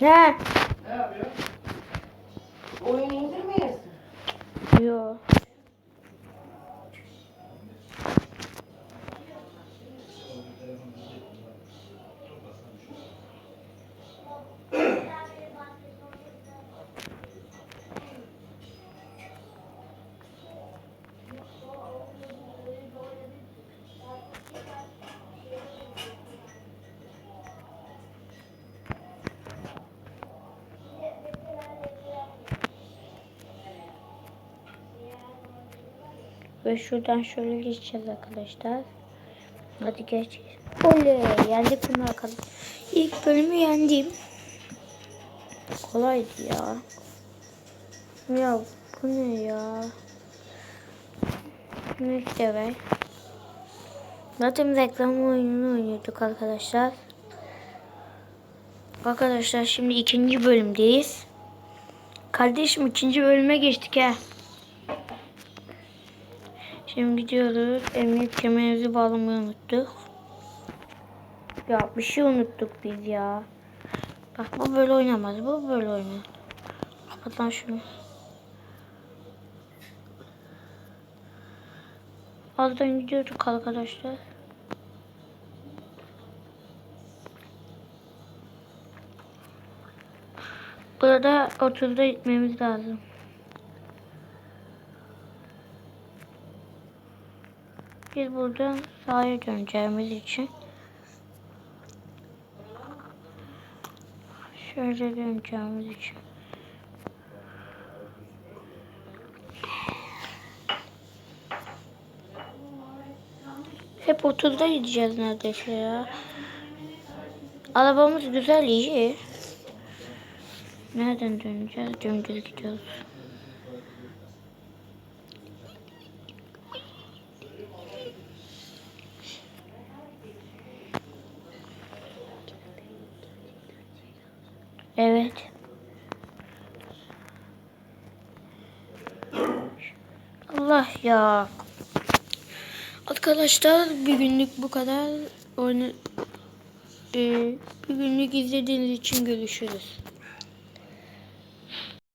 Ne? Ne yapıyor? Oyun indirmeyesin. Yo. Ve şuradan şöyle geçeceğiz arkadaşlar. Hadi geç. Oley yendik bunu arkadaşlar. İlk bölümü yendim. Kolaydı ya. Ya bu ne ya? Neyse be. Zaten reklam oyununu oynuyorduk arkadaşlar. Arkadaşlar şimdi ikinci bölümdeyiz. Kardeşim ikinci bölüme geçtik ha. Şimdi gidiyoruz. Emniyet kemerimizi bağlamayı unuttuk. Ya bir şey unuttuk biz ya. Bak bu böyle oynamaz. Bu böyle oynar. Kapat lan şunu. Azdan gidiyorduk arkadaşlar. Burada 30'da gitmemiz lazım. Biz buradan sağa döneceğimiz için şöyle döneceğimiz için hep 30'da gideceğiz neredeyse ya. Arabamız güzel iyi. Nereden döneceğiz? Dümdüz gidiyoruz. Evet. Allah ya. Arkadaşlar bir günlük bu kadar. Oyunu, Ee, bir günlük izlediğiniz için görüşürüz.